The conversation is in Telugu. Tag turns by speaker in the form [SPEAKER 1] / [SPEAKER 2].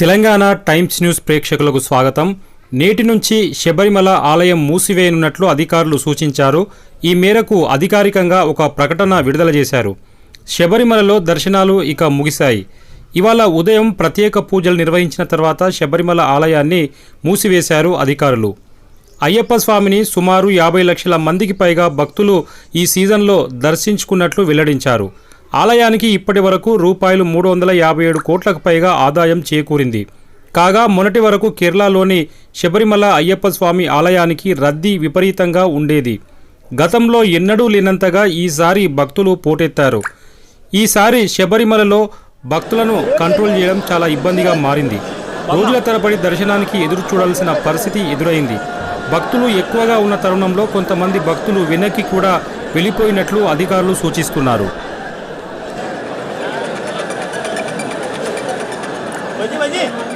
[SPEAKER 1] తెలంగాణ టైమ్స్ న్యూస్ ప్రేక్షకులకు స్వాగతం. నేటి నుంచి శబరిమల ఆలయం మూసివేయనున్నట్లు అధికారులు సూచించారు. ఈ మేరకు అధికారికంగా ఒక ప్రకటన విడుదల చేశారు. శబరిమలలో దర్శనాలు ఇక ముగిశాయి. ఇవాళ ఉదయం ప్రత్యేక పూజలు నిర్వహించిన తర్వాత శబరిమల ఆలయాన్ని మూసివేశారు అధికారులు. అయ్యప్ప స్వామిని సుమారు యాభై లక్షల మందికి పైగా భక్తులు ఈ సీజన్లో దర్శించుకున్నట్లు వెల్లడించారు. ఆలయానికి ఇప్పటి వరకు రూపాయలు మూడు వందల యాభై ఏడు కోట్లకు పైగా ఆదాయం చేకూరింది. కాగా మొన్నటి వరకు కేరళలోని శబరిమల అయ్యప్ప స్వామి ఆలయానికి రద్దీ విపరీతంగా ఉండేది. గతంలో ఎన్నడూ లేనంతగా ఈసారి భక్తులు పోటెత్తారు. ఈసారి శబరిమలలో భక్తులను కంట్రోల్ చేయడం చాలా ఇబ్బందిగా మారింది. రోజుల తరబడి దర్శనానికి ఎదురు చూడాల్సిన పరిస్థితి ఎదురైంది. భక్తులు ఎక్కువగా ఉన్న తరుణంలో కొంతమంది భక్తులు వెనక్కి కూడా వెళ్ళిపోయినట్లు అధికారులు సూచిస్తున్నారు.
[SPEAKER 2] 稳进，稳进。